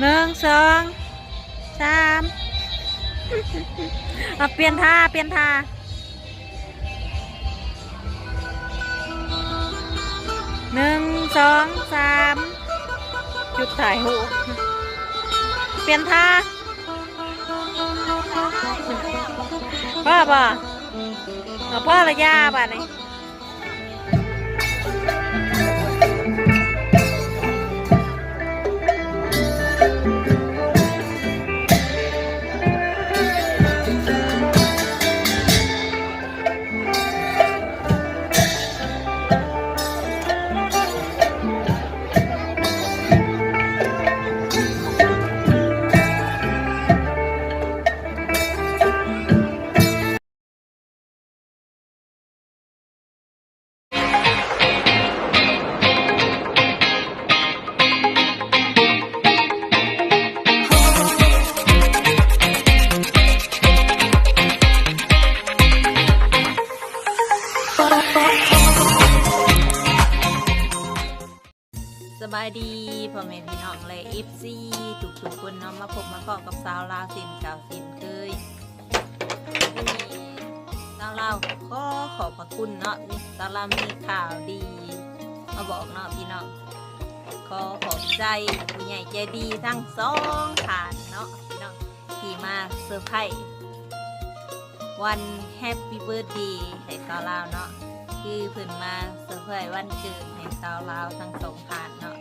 หนึ่งสองสามเอาเปลี่ยนท่าเปลี่ยนท่าหนึ่งสองสามจุดถ่ายหูปเปลี่ยนท่าพ่อบ่เอาพ่อระยาบ่ะนี่ พ่อแม่พี่น้องเลยอีฟซีทุกทุกคนเนาะมาพบมาพอกับสาวลาวสินเก่าสินเคยวันนี้สาวลาวขอขอบพระคุณเนาะมีสาวลาวมีข่าวดี มาบอกเนาะพี่น้องขอขอบใจผู้ใหญ่ใจดีทั้งสองฐานเนาะพี่น้องที่มาเซอร์ไพรส์วันแฮปปี้เบิร์ดดีให้สาวลาวเนาะคือเพิ่นมาเซอร์ไพรส์วันเกิดให้ชาวลาวทั้งสองท่านเนาะ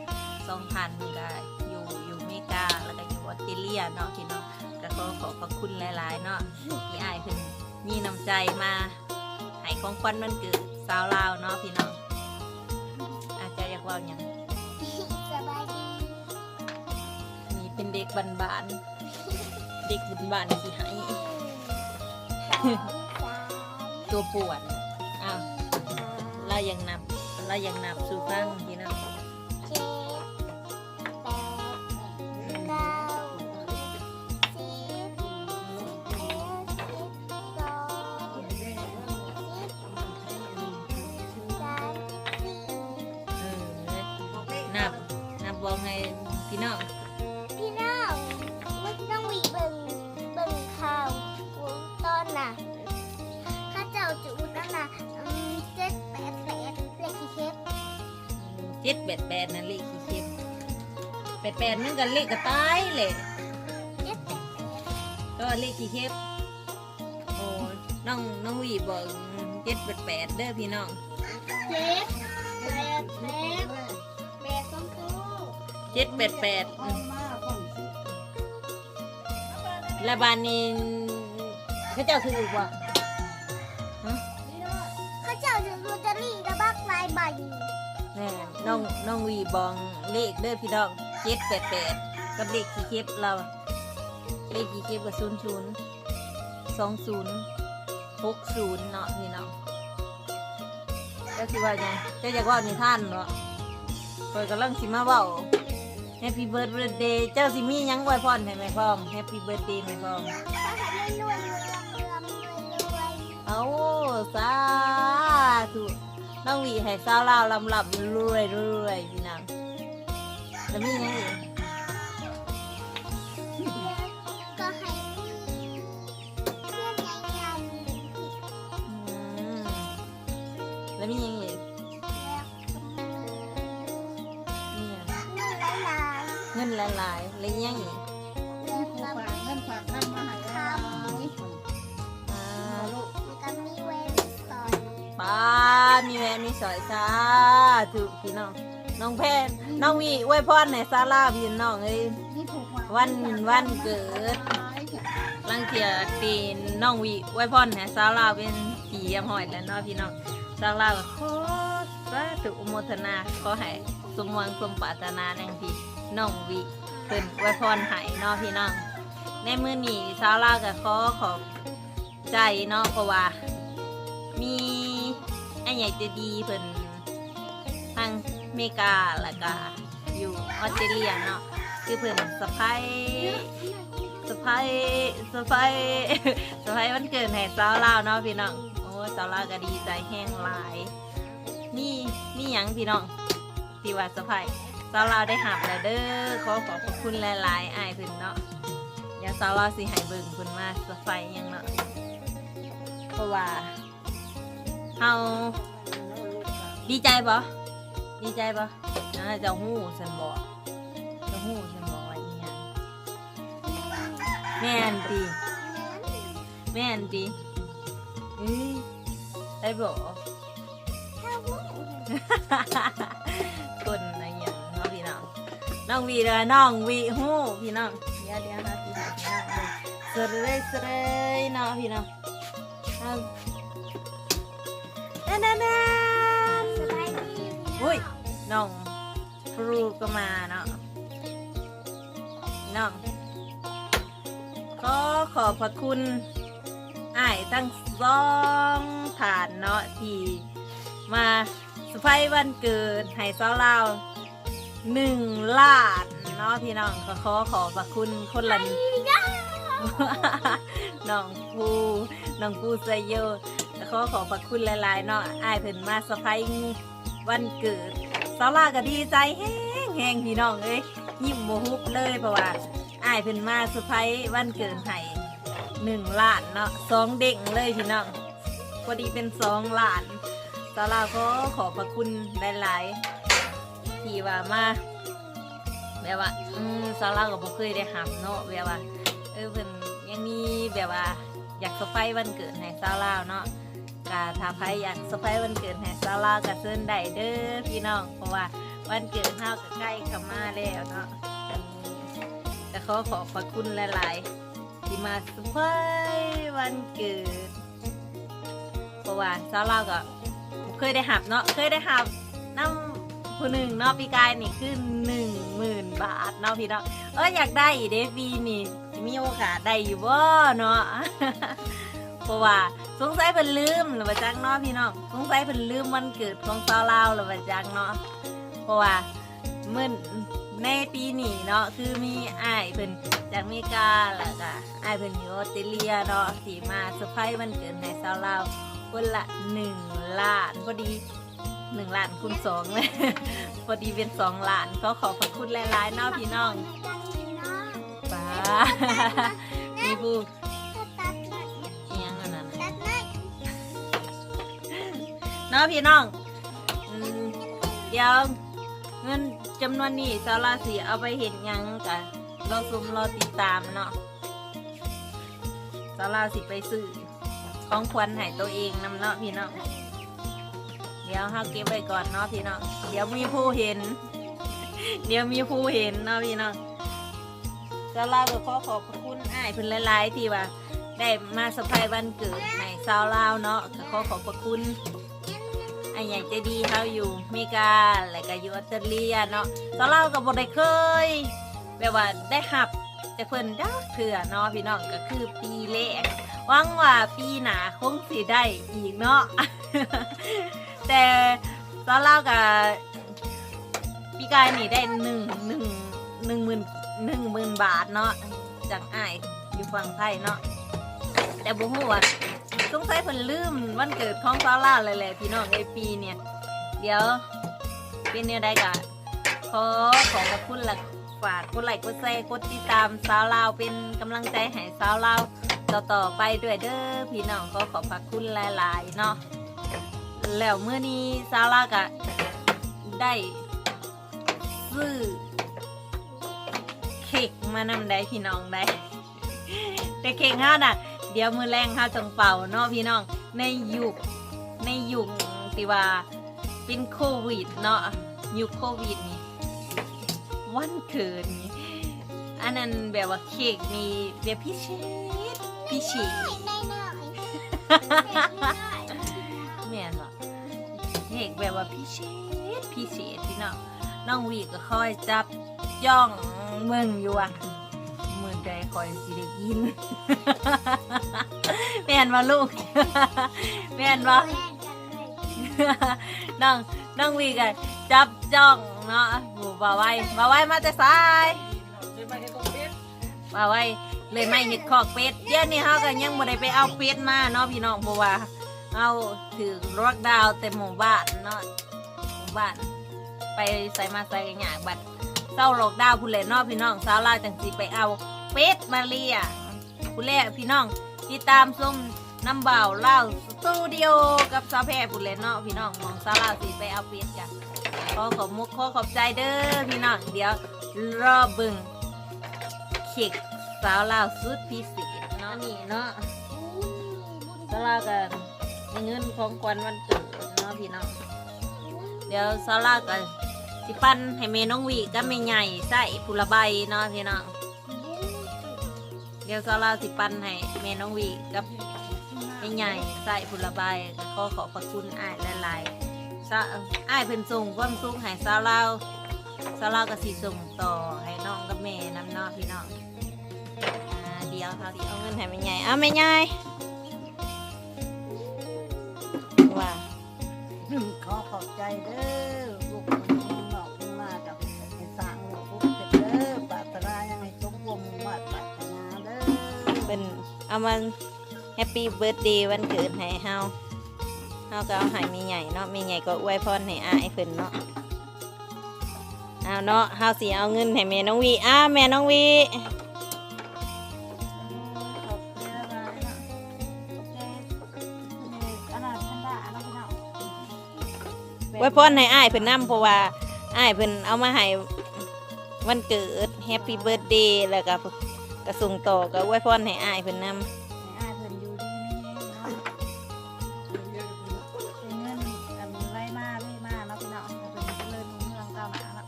สองท่านก็อยู่อยู่อเมริกาแล้วก็อยู่ออสเตรเลียเนาะพี่น้องก็ขอขอบพระคุณหลาย ๆ เนาะที่อ้ายเพิ่นมีน้ำใจมาให้ของขวัญวันเกิดชาวลาวเนาะพี่น้องอาจจะอยากเว่าหยังสบายดีนี่เป็นเด็กบานๆเด็กบานๆที่ให้สองสามตัวป่วนอ้าวเรายังนับเรายังนับสู่ฟังพี่ เจ็ดแปดแปดนั่นเลขขี้เข็มแปดแปดนั่นก็เลขกระต่ายเลยเจ็ดแปดแปดก็เลขขี้เข็มโอ้น้องน้องวีบอกเจ็ดแปดแปดเด้อพี่น้องเจ็ดแปดแปดแปดสองคู่เจ็ดแปดแปดอืมและบานนี้เขาเจ้าถืออีกว่า น้องน้องหวีบองเลขเด้อพี่น้องเจ็ดแปดแปดกับเลขขี้เข็มเราเลขขี้เข็มกับศูนย์ศูนย์สองศูนย์หกศูนย์เนาะพี่น้องเจ้าสิว่าไงเจ้าอยากเว่านิทานเนาะคอยกำลังสิมาเว้า Happy birthday เจ้าสิมีหยังไว้พรให้แม่พ้อง Happy birthday แม่พ้องข้าขายรวยรวยรวยรวยรวยเอาสาธุ น้องหวีให้สาวลาวลำลำรวยรวยพี่น้องแล้วมีหยังอีกก็ให้เพื่อนใหญ่อืมแล้วมีหยังอีกๆแล้วเนี่ยเงินหลายเงินหลายๆแล้วยังอีก นมีสอยสาธุพี่น้อง น้องแพทย์น้องวีอวยพรในซาลาพี่น้องเอ้ยวันวันเกิดลังเทียตีนน้องวีอวยพรในซาลาเป็นผียำหอยแล้วเนาะพี่น้องซาลาก็ขอสาธุอนุโมทนาขอให้สมหวังสมปรารถนาในที่น้องวีเพิ่นอวยพรให้เนาะพี่น้องในมื้อนี้ซาลาก็ขอขอบใจเนาะเพราะว่ามี อ้ใหญ่จะดีเพิ่นทางเมกาแล้วก็อยู่ออสเตรเลียเนาะคือเพิ่นสะพายสะพายสะพายสะพายวันเกิดให้สาวลาวเนาะพี่น้องโอ้สาวลาวก็ดีใจแห้งหลาย นี่นี่หยังพี่น้องที่ว่าสะพายสาวลาวได้หับแล้วเด้อขอขอบคุณหลายๆอ้ายเพิ่นเนาะเดี๋ยวสาวลาวสิให้เบิ่งเพิ่นมาสไฟหยังเนาะเพราะว่า เฮาดีใจบ่ดีใจบ่นะเจะฮู้ฉันบอกเจะฮู้ฉันบอกว่าอีหยังแม่นติแม่นติเอ้ยได้บ่ถ้าวุ้งคนอะไรอย่างเนาะพี่น้องน้องวีเด้อน้องวีฮู้พี่น้องเดี๋ยวเดี๋ยวนะพี่น้องพี่น้องเลยเสยเลยเสยเลยเนาะพี่น้อง เอาเด้นเด้นเด้นสบายดีอุ้ยน้องฟรูก็มาเนาะน้องขอขอบพระคุณอ้ายทั้งสองฐานเนาะที่มาสไฟวันเกิดให้สาวลาวหนึ่งล้านเนาะพี่น้องก็ขอขอบพระคุณคนละน้องปูน้องปูไซโยแล้ว ขอขอบพระคุณหลายๆเนาะอายเพิ่นมาสะพายวันเกิดสาวลาก็ดีใจแห้งแห้งพี่น้องเอ้ยยิ้มโมฮุบเลยเพราะว่าอายเพิ่นมาสะพายวันเกิดให้หนึ่งล้านเนาะสองเด้งเลยพี่น้องพอดีเป็นสองล้านสาวลาก็ขอบพระคุณหลายๆที่ว่ามาแบบว่าอืมสาวลาก็บ่เคยได้หับเนาะแบบว่าเออเพิ่นยังมีแบบว่าอยากสไปวันเกิดให้สาลาวเนาะ กาถ้าใครอยากสไปวันเกิดให้สาลาวก็เชิญได้เด้อพี่น้องเพราะว่าวันเกิดเฮาก็ใกล้เข้ามาแล้วเนาะแต่ขอขอบพระคุณหลายๆที่มาสไปวันเกิดเพราะว่าสาลาก็เคยได้หับเนาะเคยได้หับน้ำผู้หนึ่งเนาะปีกายนี่คือหนึ่งหมื่นบาทเนาะพี่น้องเอออยากได้อีเดฟวีนี่มีโอกาสได้อยู่บ่เนาะ เพราะว่าสงสัยเพิ่นลืมหรือว่าจักเนาะพี่น้องสงสัยเพิ่นลืมวันเกิดของสาวลาวหรือว่าจักเนาะเพราะว่ามื่อในปีนี้เนาะคือมีอ้ายเพิ่นจากอเมริกาแล้วก็อ้ายเพิ่นอยู่ออสเตรเลียเนาะที่มาเซอร์ไพรส์วันเกิดให้สาวลาวคนละหนึ่งล้านพอดีหนึ่งล้านคูณสองเลยพอดีเป็นสองล้านก็ขอบพระคุณหลายๆเนาะพี่น้องป้ามีผู้ เนาะพี่น้องอืมเดี๋ยวเงินจำนวนนี้สาราสีเอาไปเห็นยังกันรอซุมรอติดตามเนาะสาราสิไปซื้อของขวัญให้ตัวเองนำเนาะพี่น้องเดี๋ยวเฮาเก็บไว้ก่อนเนาะพี่น้องเดี๋ยวมีผู้เห็น เดี๋ยวมีผู้เห็นเนาะพี่น้องก็เล่าก็ขอขอบคุณอ้ายเพิ่นหลายๆที่ว่าได้มาสะพายวันเกิดในซาวลาวเนาะขอขอบพระคุณ อ้ใหญ่ใจดีเฮาอยู่มริกาและก็อยู่ออสเตรเลียเนาะซาวลาก็บ่ได้เคยแบบว่าได้หับจากเพิ่นดอกเถื่อเนาะพี่น้องก็คือปีแรกหวังว่าปีหนาคงสิได้อีกเนาะแต่ซาวลาวก็ปีกายนี่ได้หนึ่งหนึ่งหนึ่งหมื่นหนึ่งหมื่นบาทเนาะจากไอ้อยู่ฝั่งไทยเนาะแต่บุหัวา สงสัยเพิ่นลืมวันเกิดของซาร่าเลยแหละพี่น้องในปีเนี่ย เดี๋ยวเป็นเนี่ยได้กะขอขอบพระคุณหลักฝากกดไลค์กดแชร์กดติดตามสาวลาวเป็นกำลังใจให้สาวลาวต่อๆไปด้วยเด้อพี่น้องก็ขอบพระคุณหลายๆเนาะแล้วเมื่อนี้สาวลาวก็ได้ซื้อเค้กมานำได้พี่น้องได้แต่เค้กเฮาน่ะ เดี๋ยวมือแรงเฮาจงเป่าเนาะพี่น้องในยุคในยุคที่ว่าเป็นโควิดเนาะยุคโควิดนี่วันเกิดนี่อันนั้นแบบว่าเค้กนี่แบบพิเศษพิเศษได้หน่อยแม่นบ่เค้กแบบว่าพิเศษพิเศษพี่น้องน้องวีก็คอยจับย่องเมืองอยู่อะ ใจคอยสิได้ยิน แม่นว่าลูก แม่นว่าน้องน้องวีกันจับจ้องเนาะหูบ่าวไว้บ่าวไว้มาแต่ซ้ายบ่าวไว้เลยไม่เห็ดคอกเป็ดเดี๋ยวนี้เฮาก็ยังบ่ได้ไปเอาเป็ดมาเนาะพี่น้องเพราะว่าเอาถือล็อกดาวน์แต่หมู่บ้านเนาะหมู่บ้าน ไปใส่มาใส่กันอย่างบัดเศร้าโลกดาวน์ผู้เล่นเนอกพี่น้องสาวลาวจังสิไปเอา เป็ดมาเลียผู้เล่พี่น้องติดตามส้มน้ำเบาเล่าสตูดิโอกับสาแพรผู้เล่นเนาะพี่น้องมองสาวลาสิไปเอาเป็ดจ้ะขอขอบมุกขอขอบใจเด้อพี่น้องเดี๋ยวรอเบึงเข็กสาวลาวสุดพิเศษเนาะนี่เนาะสลากันเงินของขวัญวันเกิดเนาะพี่น้องเดี๋ยวสลากันสิปั้นให้เมน้องวีก็ไม่ใหญ่ใส่ผุละใบเนาะพี่น้อง เดี๋ยวสลาสิปั้นให้เมน้องวีกับไม่ใหญ่ใส่ผุลใบก็ขอขอบพระคุณอ้ายหลายๆซะอ้ายเพิ่นส่งความสุขให้สาลาวสาลาวก็สิส่งต่อให้น้องกับแม่น้ำนาะพี่น้องเดี๋ยวเขาสิเอาเงินให้แม่ใหญ่เอาแม่ใหญ่ว่าขอขอบใจเด้อ มาแฮปปี้เบิร์ดเดย์วันเกิดให้เฮาเฮาก็เอาให้มีใหญ่เนาะมีใหญ่ก็อวยพรให้อายเพิ่นเนาะเอาเนาะเฮาสิเอาเงินให้แม่น้องวีอ้าแม่น้องวีอวยพรให้อ้ายเพิ่นนํเพราะว่าอ้ายเพิ่นเอามาให้วันเกิดแฮปปี้เบิร์ดเดย์แล้วก็ กระส่งต่อก็อวยพรให้อายเพิ่นนํให้อ้ายเพิ่นอยู่ดีมีแรงเนาะเป็นเงินอันไรมาไม่มาเนาะพี่น้องให้เพิ่นเจริญรุ่งเรืองก้าวหน้าเนาะ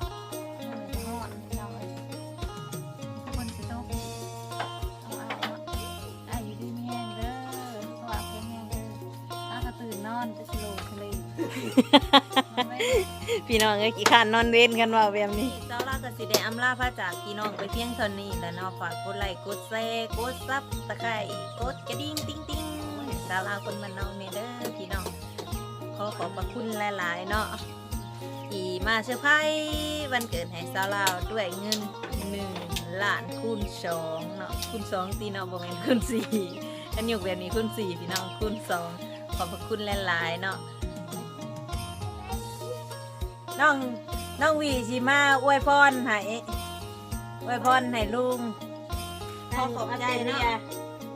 เงินจะฮอดพี่น้องเอ้ยทุกคนสิตกเอาอ้ายเนาะอ้ายอยู่ดีมีแรงเด้อสุขภาพแข็งแรงเด้ออ้ายก็ตื่นนอนจะสโลว์ทะเลมันไม่พี่น้องเอ้ยกี่ขานนอนเว้นกันว่าแบบนี้เพระจากพี่น้องไปเพียงเท่านี้แล้วเนาะฝากกดไลค์กดแชร์กดซับตะไคร้กดกระดิ่งติ๊งติ๊งสาวลาคนมันนองเมเด้อพี่น้องขอขอบพระคุณหลาย ๆ เนาะที่มาเซอร์ไพรส์วันเกิดให้สาวลาวด้วยเงินหนึ่งล้านคูณสองเนาะคูณสองตีเนาะบ่แม่นคูณสี่อันยกแบบนี้คูณสี่พี่น้องคูณสองขอบพระคุณหลาย ๆ เนาะน้อง น้องวีชิมาอวยพรให้อวยพรให้ลุงขอขอบใจเนาะ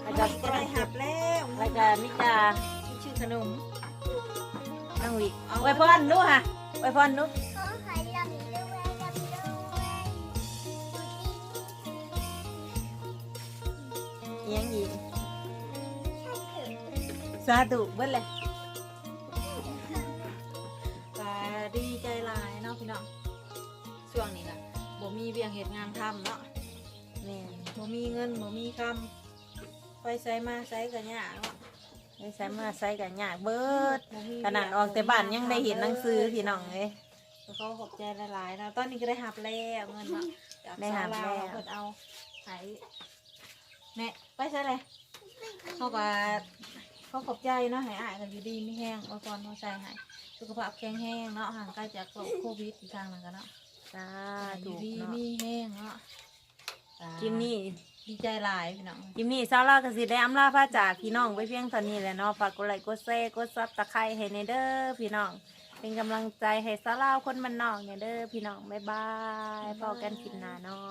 แล้วก็ก็ได้หับแล้วแล้วก็มิจาชื่อขนมน้องวีอวยพรดูค่ะอวยพรดูขอให้ลำด้วยลำด้วยอิหยังอีกฉันถึงสาธุเบิ้ลเลย ยงเหตุงานทำเนาะแม่นบ่มีเงินบ่มีคำไปใส่มาใส่กันยากเนาะไปใส่มาใส่กันยากเบิดขนาดออกแต่บ้านยังได้เห็นหนังสือพี่น้องเลย แล้วก็ขอบใจหลายๆนะตอนนี้ก็ได้หับแล้วเงินเนาะจากได้หับแล้วซาาวเพิ่นเอาหายแน่ไปใช่เลยเขาก็เขาขอบใจเนาะใหายอายกันอยู่ดีไม่แห้งเอาก่อนเอาใจใหายสุขภาพแข็งแรงเนาะห่างไกลจากโรคโควิดอีกทางหนึงกันเนาะ จ้าอถูยู่กดีเนาะมีแห้งเนาะจ้าคลิปนี้ดีใจหลายพี่น้องคลิปนี้ซาร่าก็สิได้อำลาพระจากพี่น้องไว้เพียงเท่านี้แหละเนาะฝากกดไลค์กดแชร์กดซับตะไคร้ให้ในเด้อพี่น้อง เป็นกำลังใจให้ซาร่าคนมันนอกเนี่ยเด้อพี่น้องบ๊ายบายพบกันคลิปหน้าเนาะ